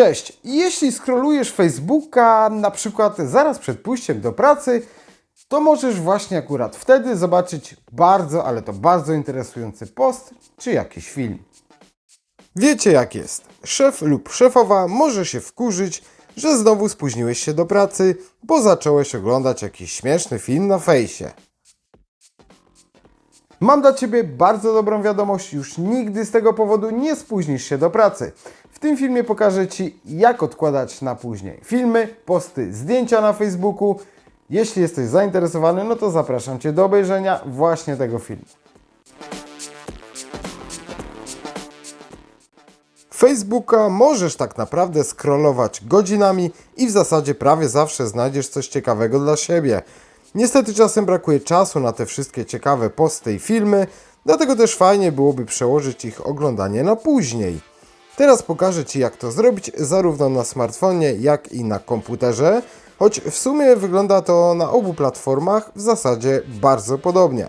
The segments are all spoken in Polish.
Cześć! Jeśli scrollujesz Facebooka na przykład zaraz przed pójściem do pracy, to możesz właśnie akurat wtedy zobaczyć bardzo, ale to bardzo interesujący post czy jakiś film. Wiecie jak jest. Szef lub szefowa może się wkurzyć, że znowu spóźniłeś się do pracy, bo zacząłeś oglądać jakiś śmieszny film na fejsie. Mam dla Ciebie bardzo dobrą wiadomość, już nigdy z tego powodu nie spóźnisz się do pracy. W tym filmie pokażę Ci, jak odkładać na później filmy, posty, zdjęcia na Facebooku. Jeśli jesteś zainteresowany, no to zapraszam Cię do obejrzenia właśnie tego filmu. Facebooka możesz tak naprawdę scrollować godzinami i w zasadzie prawie zawsze znajdziesz coś ciekawego dla siebie. Niestety czasem brakuje czasu na te wszystkie ciekawe posty i filmy, dlatego też fajnie byłoby przełożyć ich oglądanie na później. Teraz pokażę Ci jak to zrobić zarówno na smartfonie jak i na komputerze, choć w sumie wygląda to na obu platformach w zasadzie bardzo podobnie.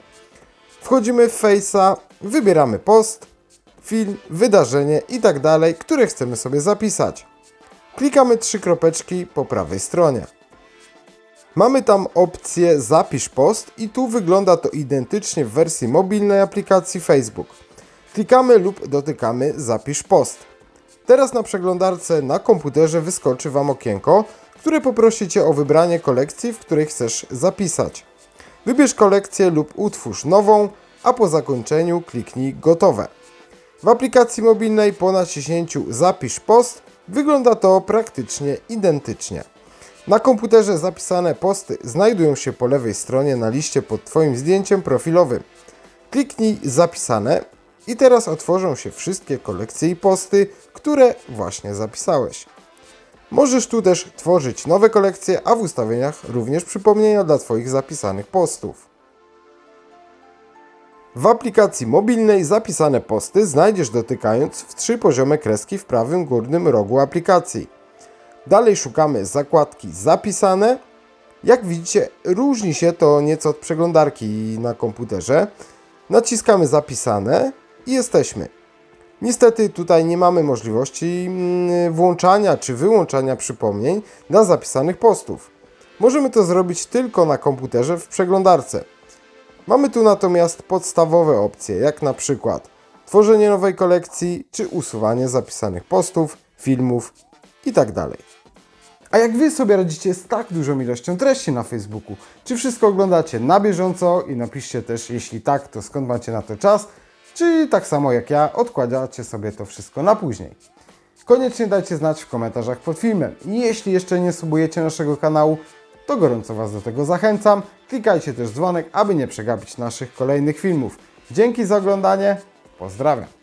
Wchodzimy w Face'a, wybieramy post, film, wydarzenie i tak które chcemy sobie zapisać. Klikamy trzy kropeczki po prawej stronie. Mamy tam opcję Zapisz post i tu wygląda to identycznie w wersji mobilnej aplikacji Facebook. Klikamy lub dotykamy Zapisz post. Teraz na przeglądarce na komputerze wyskoczy Wam okienko, które poprosi Cię o wybranie kolekcji, w której chcesz zapisać. Wybierz kolekcję lub utwórz nową, a po zakończeniu kliknij Gotowe. W aplikacji mobilnej po naciśnięciu Zapisz post wygląda to praktycznie identycznie. Na komputerze zapisane posty znajdują się po lewej stronie na liście pod Twoim zdjęciem profilowym. Kliknij Zapisane i teraz otworzą się wszystkie kolekcje i posty, które właśnie zapisałeś. Możesz tu też tworzyć nowe kolekcje, a w ustawieniach również przypomnienia dla Twoich zapisanych postów. W aplikacji mobilnej zapisane posty znajdziesz dotykając w trzy poziome kreski w prawym górnym rogu aplikacji. Dalej szukamy zakładki zapisane. Jak widzicie, różni się to nieco od przeglądarki na komputerze. Naciskamy zapisane i jesteśmy. Niestety tutaj nie mamy możliwości mm, włączania czy wyłączania przypomnień dla zapisanych postów. Możemy to zrobić tylko na komputerze w przeglądarce. Mamy tu natomiast podstawowe opcje, jak na przykład tworzenie nowej kolekcji czy usuwanie zapisanych postów, filmów itd. A jak Wy sobie radzicie z tak dużą ilością treści na Facebooku? Czy wszystko oglądacie na bieżąco i napiszcie też, jeśli tak, to skąd macie na to czas? Czy tak samo jak ja, odkładacie sobie to wszystko na później? Koniecznie dajcie znać w komentarzach pod filmem. I jeśli jeszcze nie subujecie naszego kanału, to gorąco Was do tego zachęcam. Klikajcie też dzwonek, aby nie przegapić naszych kolejnych filmów. Dzięki za oglądanie. Pozdrawiam.